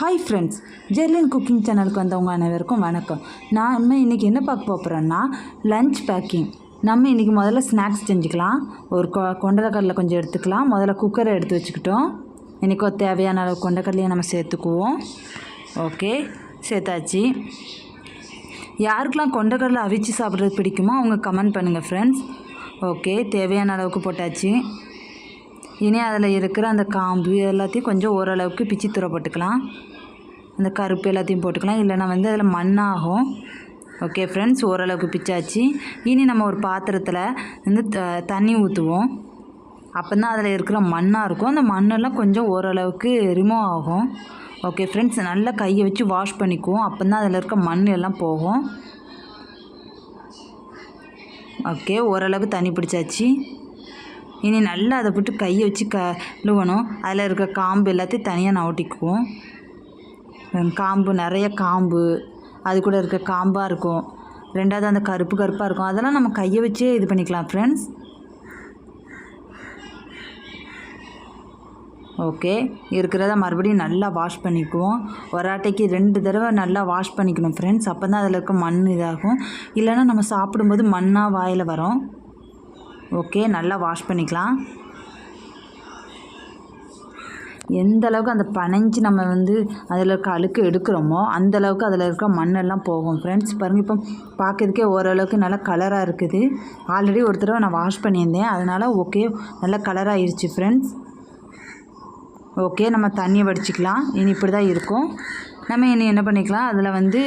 Hi friends Jerlin cooking சேனலுக்கு வந்தவங்க அனைவருக்கும் வணக்கம். நம்ம இன்றைக்கி என்ன பார்க்க போகிறேன்னா லஞ்ச் பேக்கிங் நம்ம இன்றைக்கி முதல்ல ஸ்நாக்ஸ் செஞ்சுக்கலாம். ஒரு கொ கொண்டக்கடலை கொஞ்சம் எடுத்துக்கலாம். முதல்ல குக்கரை எடுத்து வச்சுக்கிட்டோம். இன்றைக்கி ஒரு தேவையான அளவு கொண்டக்கடலையை நம்ம சேர்த்துக்குவோம். ஓகே சேர்த்தாச்சு. யாருக்கெல்லாம் கொண்டக்கடலை அவிச்சு சாப்பிட்றது பிடிக்குமோ அவங்க கமெண்ட் பண்ணுங்கள் ஃப்ரெண்ட்ஸ் ஓகே தேவையான அளவுக்கு போட்டாச்சு. இனி அதில் இருக்கிற அந்த காம்பு எல்லாத்தையும் கொஞ்சம் ஓரளவுக்கு பிச்சு தூர போட்டுக்கலாம் அந்த கருப்பு எல்லாத்தையும் போட்டுக்கலாம். இல்லைன்னா வந்து அதில் மண்ணாகும். ஓகே ஃப்ரெண்ட்ஸ் ஓரளவுக்கு பிச்சாச்சு. இனி நம்ம ஒரு பாத்திரத்தில் வந்து த தண்ணி ஊற்றுவோம் அப்போ தான் அதில் இருக்கிற மண்ணாக இருக்கும். அந்த மண்ணெல்லாம் கொஞ்சம் ஓரளவுக்கு ரிமூவ் ஆகும். ஓகே ஃப்ரெண்ட்ஸ் நல்லா கையை வச்சு வாஷ் பண்ணிக்குவோம். அப்போ தான் அதில் இருக்க மண் எல்லாம் போகும். ஓகே ஓரளவுக்கு தண்ணி பிடிச்சாச்சு. இனி நல்லா அதை போட்டு கையை வச்சு கழுவணும். அதில் இருக்க காம்பு எல்லாத்தையும் தனியாக நவட்டிக்குவோம் காம்பு நிறைய காம்பு அது கூட இருக்க காம்பாக இருக்கும். ரெண்டாவது அந்த கருப்பு கருப்பாக இருக்கும். அதெல்லாம் நம்ம கையை வச்சே இது பண்ணிக்கலாம் ஃப்ரெண்ட்ஸ் ஓகே இருக்கிறத மறுபடியும் நல்லா வாஷ் பண்ணிக்குவோம். ஒரு ஆட்டைக்கு ரெண்டு தடவை நல்லா வாஷ் பண்ணிக்கணும் ஃப்ரெண்ட்ஸ் அப்போ தான் அதில் இருக்க மண் இதாகும். இல்லைன்னா நம்ம சாப்பிடும்போது மண்ணாக வாயில் வரும். ஓகே நல்லா வாஷ் பண்ணிக்கலாம். எந்த அளவுக்கு அந்த பனைஞ்சு நம்ம வந்து அதில் இருக்க அழுக்கு எடுக்கிறோமோ அந்த அளவுக்கு அதில் இருக்க மண்ணெல்லாம் போகும். ஃப்ரெண்ட்ஸ் பாருங்கள் இப்போ பார்க்கறதுக்கே ஓரளவுக்கு நல்லா கலராக இருக்குது. ஆல்ரெடி ஒரு தடவை நான் வாஷ் பண்ணியிருந்தேன். அதனால் ஓகே நல்லா கலராகிருச்சு ஃப்ரெண்ட்ஸ் ஓகே நம்ம தண்ணியை வடிச்சிக்கலாம். இனி இப்படி தான் இருக்கும். நம்ம இனி என்ன பண்ணிக்கலாம்? அதில் வந்து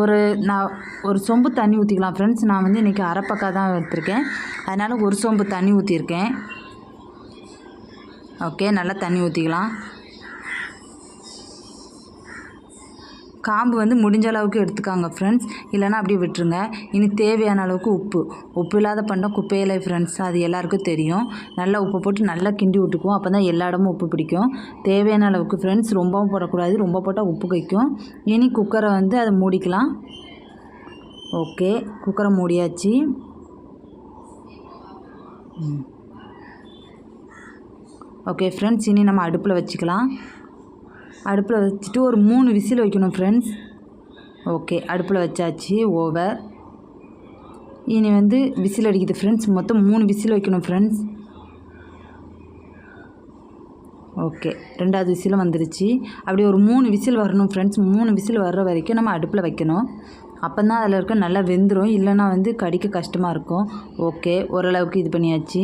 ஒரு நான் ஒரு சொம்பு தண்ணி ஊற்றிக்கலாம் ஃப்ரெண்ட்ஸ் நான் வந்து இன்றைக்கி அரைப்பக்கா தான் எடுத்திருக்கேன். அதனால் ஒரு சொம்பு தண்ணி ஊற்றிருக்கேன் ஓகே நல்லா தண்ணி ஊற்றிக்கலாம் காம்பு வந்து முடிஞ்ச அளவுக்கு எடுத்துக்காங்க ஃப்ரெண்ட்ஸ் இல்லைனா அப்படியே விட்டுருங்க. இனி தேவையான அளவுக்கு உப்பு. உப்பு இல்லாத பண்டம் குப்பையில ஃப்ரெண்ட்ஸ் அது எல்லாருக்கும் தெரியும். நல்லா உப்பு போட்டு நல்லா கிண்டி விட்டுக்குவோம். அப்போ தான் எல்லா இடமும் உப்பு பிடிக்கும். தேவையான அளவுக்கு ஃப்ரெண்ட்ஸ் ரொம்பவும் போடக்கூடாது. ரொம்ப போட்டால் உப்பு கைக்கும் இனி குக்கரை வந்து அதை மூடிக்கலாம். ஓகே. குக்கரை மூடியாச்சு. ஓகே ஃப்ரெண்ட்ஸ் இனி நம்ம அடுப்பில் வச்சுக்கலாம். அடுப்பில் வச்சுட்டு ஒரு மூணு விசில் வைக்கணும் ஃப்ரெண்ட்ஸ் ஓகே அடுப்பில் வச்சாச்சு ஓவர் இனி வந்து விசில் அடிக்குது ஃப்ரெண்ட்ஸ் மொத்தம் மூணு விசில் வைக்கணும் ஃப்ரெண்ட்ஸ் ஓகே ரெண்டாவது விசிலும் வந்துருச்சு. அப்படி ஒரு மூணு விசில் வரணும் ஃப்ரெண்ட்ஸ் மூணு விசில் வர்ற வரைக்கும் நம்ம அடுப்பில் வைக்கணும். அப்போ தான் அதில் இருக்க நல்லா வெந்துடும் இல்லைன்னா வந்து கடிக்க கஷ்டமாக இருக்கும். ஓகே ஓரளவுக்கு இது பண்ணியாச்சு.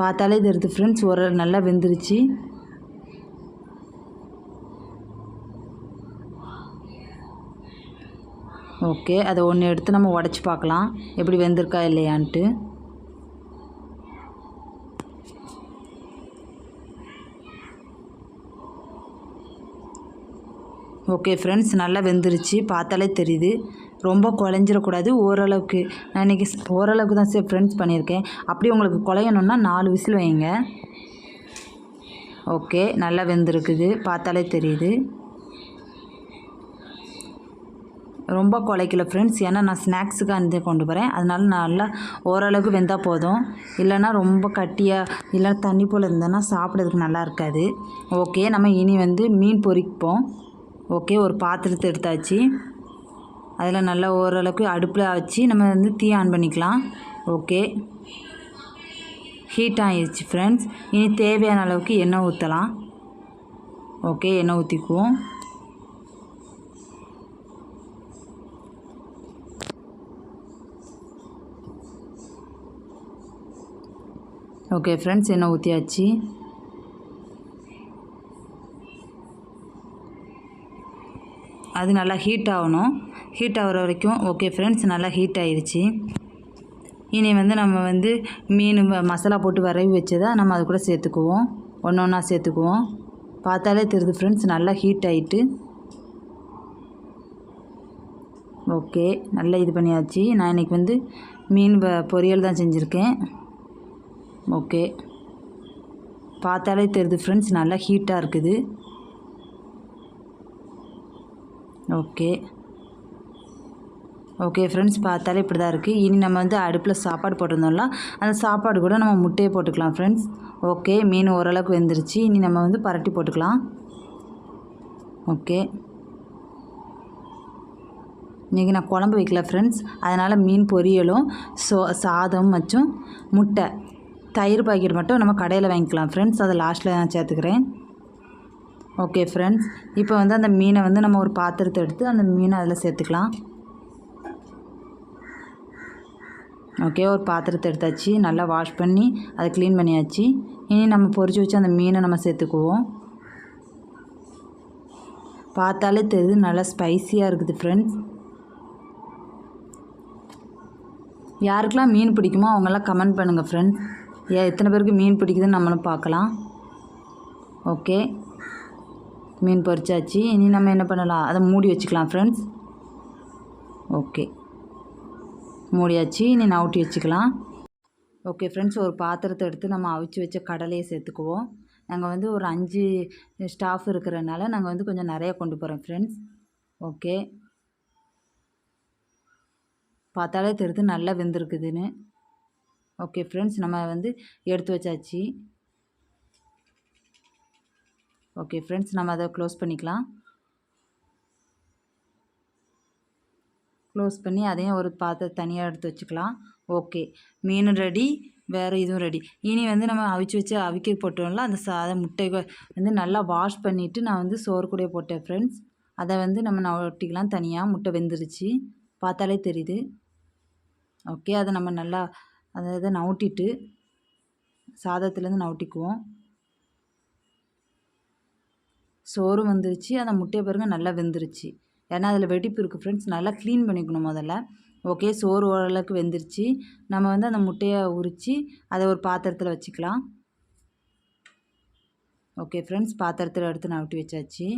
பார்த்தாலே இது எடுத்து ஃப்ரெண்ட்ஸ் ஒரு நல்லா வெந்துருச்சு. ஓகே அதை ஒன்று எடுத்து நம்ம உடச்சி பார்க்கலாம். எப்படி வெந்திருக்கா இல்லையான்ட்டு. ஓகே ஃப்ரெண்ட்ஸ் நல்லா வெந்துருச்சு. பார்த்தாலே தெரியுது. ரொம்ப குழஞ்சிடக்கூடாது ஓரளவுக்கு. நான் இன்றைக்கி ஓரளவுக்கு தான் சார் ஃப்ரெண்ட்ஸ் பண்ணியிருக்கேன். அப்படி உங்களுக்கு குழையணுன்னா நாலு விசில் வைங்க. ஓகே நல்லா வெந்திருக்குது. பார்த்தாலே தெரியுது. ரொம்ப குலைக்கல ஃப்ரெண்ட்ஸ் ஏன்னா நான் ஸ்நாக்ஸுக்கு அந்த கொண்டு போகிறேன் அதனால நல்லா ஓரளவுக்கு வெந்தால் போதும். இல்லைன்னா ரொம்ப கட்டியாக இல்லை தண்ணி போல் இருந்தேன்னா சாப்பிட்றதுக்கு நல்லா இருக்காது. ஓகே நம்ம இனி வந்து மீன் பொரிப்போம் ஓகே ஒரு பாத்திரத்தை எடுத்தாச்சு. அதில் நல்லா ஓரளவுக்கு அடுப்பில் வச்சு நம்ம வந்து தீ ஆன் பண்ணிக்கலாம். ஓகே ஹீட் ஆகிடுச்சு ஃப்ரெண்ட்ஸ் இனி தேவையான அளவுக்கு எண்ணெய் ஊற்றலாம் ஓகே எண்ணெய் ஊற்றிக்குவோம் ஓகே ஃப்ரெண்ட்ஸ் எண்ணெய் ஊற்றியாச்சு அது நல்லா ஹீட் ஆகணும். ஹீட் ஆகிற வரைக்கும் ஓகே ஃப்ரெண்ட்ஸ் நல்லா ஹீட் ஆயிடுச்சு இனி வந்து நம்ம வந்து மீன் மசாலா போட்டு வரவி வச்சதை நம்ம அது கூட சேர்த்துக்குவோம். ஒன்று ஒன்றா சேர்த்துக்குவோம். பார்த்தாலே தெரியுது ஃப்ரெண்ட்ஸ் நல்லா ஹீட் ஆகிட்டு ஓகே நல்லா இது பண்ணியாச்சு. நான் இன்றைக்கி வந்து மீன் பொரியல் தான் செஞ்சுருக்கேன். ஓகே. பார்த்தாலே தெரியுது ஃப்ரெண்ட்ஸ் நல்லா ஹீட்டாக இருக்குது. ஓகே. ஓகே ஃப்ரெண்ட்ஸ் பார்த்தாலே இப்படி தான் இருக்குது இனி நம்ம வந்து அடுப்பில் சாப்பாடு போட்டிருந்தோம்ல அந்த சாப்பாடு கூட நம்ம முட்டையை போட்டுக்கலாம் ஃப்ரெண்ட்ஸ் ஓகே மீன் ஓரளவுக்கு வெந்துருச்சு. இனி நம்ம வந்து பரட்டி போட்டுக்கலாம். ஓகே. இன்றைக்கி நான் குழம்பு வைக்கல ஃப்ரெண்ட்ஸ் அதனால் மீன் பொரியலும் சோ சாதம் மற்றும் முட்டை. தயிர் பாக்கெட் மட்டும் நம்ம கடையில் வாங்கிக்கலாம். ஃப்ரெண்ட்ஸ் அதை லாஸ்ட்டில் நான் சேர்த்துக்கிறேன். ஓகே ஃப்ரெண்ட்ஸ் இப்போ வந்து அந்த மீனை வந்து நம்ம ஒரு பாத்திரத்தை எடுத்து அந்த மீனை அதில் சேர்த்துக்கலாம். ஓகே ஒரு பாத்திரத்தை எடுத்தாச்சு. நல்லா வாஷ் பண்ணி அதை க்ளீன் பண்ணியாச்சு. இனி நம்ம பொறிச்சு வச்சு அந்த மீனை நம்ம சேர்த்துக்குவோம். பார்த்தாலே தெரியுது நல்லா ஸ்பைசியாக இருக்குது ஃப்ரெண்ட்ஸ் யாருக்கெல்லாம் மீன் பிடிக்குமோ அவங்கெல்லாம் கமெண்ட் பண்ணுங்கள் ஃப்ரெண்ட்ஸ் எத்தனை பேருக்கு மீன் பிடிக்குதுன்னு நம்மளும் பார்க்கலாம். ஓகே. மீன் பொரிச்சாச்சு இனி நம்ம என்ன பண்ணலாம்? அதை மூடி வச்சுக்கலாம் ஃப்ரெண்ட்ஸ் ஓகே. மூடியாச்சு. இனி நவுட்டி வச்சுக்கலாம். ஓகே ஃப்ரெண்ட்ஸ் ஒரு பாத்திரத்தை எடுத்து நம்ம அவிச்சு வச்ச கடலையை சேர்த்துக்குவோம். நாங்கள் வந்து ஒரு அஞ்சு ஸ்டாஃப் இருக்கிறனால நாங்கள் வந்து கொஞ்சம் நிறையா கொண்டு போகிறோம் ஃப்ரெண்ட்ஸ் ஓகே. பார்த்தாலே தெரியுது நல்லா வெந்திருக்குதுன்னு. ஓகே ஃப்ரெண்ட்ஸ் நம்ம வந்து எடுத்து வச்சாச்சு. ஓகே ஃப்ரெண்ட்ஸ் நம்ம அதை க்ளோஸ் பண்ணிக்கலாம். க்ளோஸ் பண்ணி அதையும் ஒரு பாத்திர தனியாக எடுத்து வச்சுக்கலாம். ஓகே மீன் ரெடி வேறு இதுவும் ரெடி இனி வந்து நம்ம அவிச்சு வச்சு அவிக்க போட்டோம்ல அந்த சாத முட்டை வந்து நல்லா வாஷ் பண்ணிவிட்டு நான் வந்து சோறு கூட போட்டேன் ஃப்ரெண்ட்ஸ் அதை வந்து நம்ம ஒட்டிக்கலாம் தனியாக முட்டை வெந்துருச்சு. பார்த்தாலே தெரியுது. ஓகே அதை நம்ம நல்லா அதை இதை நவுட்டிட்டு சாதத்துலேருந்து நவுட்டிக்குவோம். சோறு வந்துருச்சு. அந்த முட்டையை பாருங்கள் நல்லா வெந்துருச்சு. ஏன்னா அதில் வெடிப்பு இருக்குது ஃப்ரெண்ட்ஸ் நல்லா க்ளீன் பண்ணிக்கணும் முதல்ல. ஓகே சோறு ஓரளவுக்கு வெந்துருச்சு. நம்ம வந்து அந்த முட்டையை உரித்து அதை ஒரு பாத்திரத்தில் வச்சுக்கலாம். ஓகே ஃப்ரெண்ட்ஸ் பாத்திரத்தில் எடுத்து நவுட்டி வச்சாச்சு.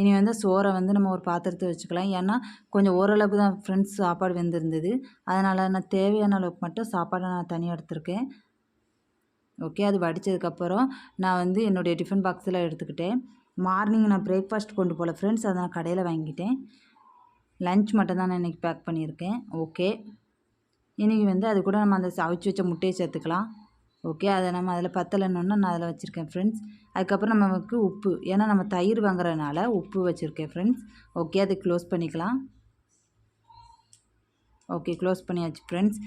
இனி வந்து சோறை வந்து நம்ம ஒரு பாத்திரத்தை வச்சுக்கலாம். ஏன்னா கொஞ்சம் ஓரளவுக்கு தான் ஃப்ரெண்ட்ஸ் சாப்பாடு வெந்திருந்தது. அதனால் நான் தேவையான அளவுக்கு மட்டும் சாப்பாடை நான் தனியாக எடுத்திருக்கேன். ஓகே அது வடித்ததுக்கப்புறம் நான் வந்து என்னுடைய டிஃபன் பாக்ஸில் எடுத்துக்கிட்டேன். மார்னிங் நான் பிரேக்ஃபாஸ்ட் கொண்டு போகல ஃப்ரெண்ட்ஸ் அதை நான் கடையில் வாங்கிட்டேன். லஞ்ச் மட்டும் தான் நான் இன்றைக்கி பேக் பண்ணியிருக்கேன். ஓகே இன்றைக்கி வந்து அது கூட நம்ம அந்த அவிச்சு வச்ச முட்டையை சேர்த்துக்கலாம். ஓகே அதை நம்ம அதில் பத்தலைன்னு நான் அதில் வச்சுருக்கேன் ஃப்ரெண்ட்ஸ் அதுக்கப்புறம் நமக்கு உப்பு. ஏன்னா நம்ம தயிர் வாங்குறதுனால உப்பு வச்சுருக்கேன் ஃப்ரெண்ட்ஸ் ஓகே அதை க்ளோஸ் பண்ணிக்கலாம். ஓகே க்ளோஸ் பண்ணியாச்சு ஃப்ரெண்ட்ஸ்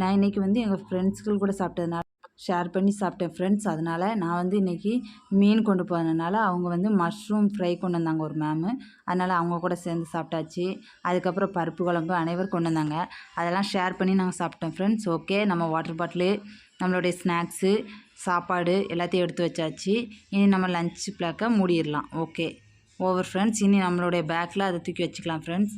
நான் இன்றைக்கி வந்து எங்கள் ஃப்ரெண்ட்ஸ்கள் கூட சாப்பிட்டதுனால ஷேர் பண்ணி சாப்பிட்டேன் ஃப்ரெண்ட்ஸ் அதனால் நான் வந்து இன்றைக்கி மீன் கொண்டு போனதுனால அவங்க வந்து மஷ்ரூம் ஃப்ரை கொண்டு வந்தாங்க ஒரு மேமு அதனால் அவங்க கூட சேர்ந்து சாப்பிட்டாச்சு. அதுக்கப்புறம் பருப்பு குழம்பு அனைவரும் கொண்டு வந்தாங்க. அதெல்லாம் ஷேர் பண்ணி நாங்கள் சாப்பிட்டோம் ஃப்ரெண்ட்ஸ் ஓகே நம்ம வாட்டர் பாட்டிலு நம்மளுடைய ஸ்நாக்ஸு சாப்பாடு எல்லாத்தையும் எடுத்து வச்சாச்சு. இனி நம்ம லஞ்ச் பிளாக்கை மூடிடலாம். ஓகே ஓவர் ஃப்ரெண்ட்ஸ் இனி நம்மளுடைய பேக்கில் அதை தூக்கி வச்சுக்கலாம் friends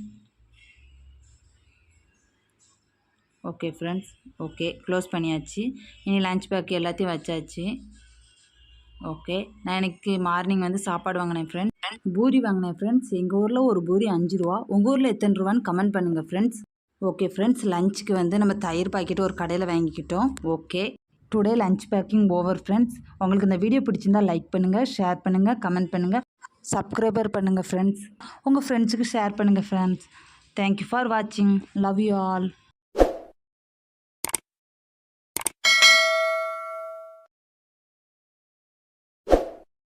okay friends okay close பண்ணியாச்சு. இனி லஞ்ச் பேக் எல்லாத்தையும் வச்சாச்சு. ஓகே நான் எனக்கு மார்னிங் வந்து சாப்பாடு வாங்கினேன் ஃப்ரெண்ட்ஸ் பூரி வாங்கினேன் ஃப்ரெண்ட்ஸ் எங்கள் ஊரில் ஒரு பூரி அஞ்சு ரூபா. உங்கள் ஊரில் எத்தனை ரூபான்னு கமெண்ட் பண்ணுங்கள் ஃப்ரெண்ட்ஸ் ஓகே ஃப்ரெண்ட்ஸ் லஞ்சுக்கு வந்து நம்ம தயிர் பாக்கெட் ஒரு கடையில் வாங்கிக்கிட்டோம். Okay today lunch packing over friends உங்களுக்கு இந்த வீடியோ பிடிச்சிருந்தா லைக் பண்ணுங்கள் ஷேர் பண்ணுங்கள் கமெண்ட் பண்ணுங்கள் சப்ஸ்கிரைபர் பண்ணுங்கள் ஃப்ரெண்ட்ஸ் உங்கள் ஃப்ரெண்ட்ஸுக்கு ஷேர் பண்ணுங்கள் ஃப்ரெண்ட்ஸ் தேங்க்யூ ஃபார் வாட்சிங் லவ் யூ ஆல்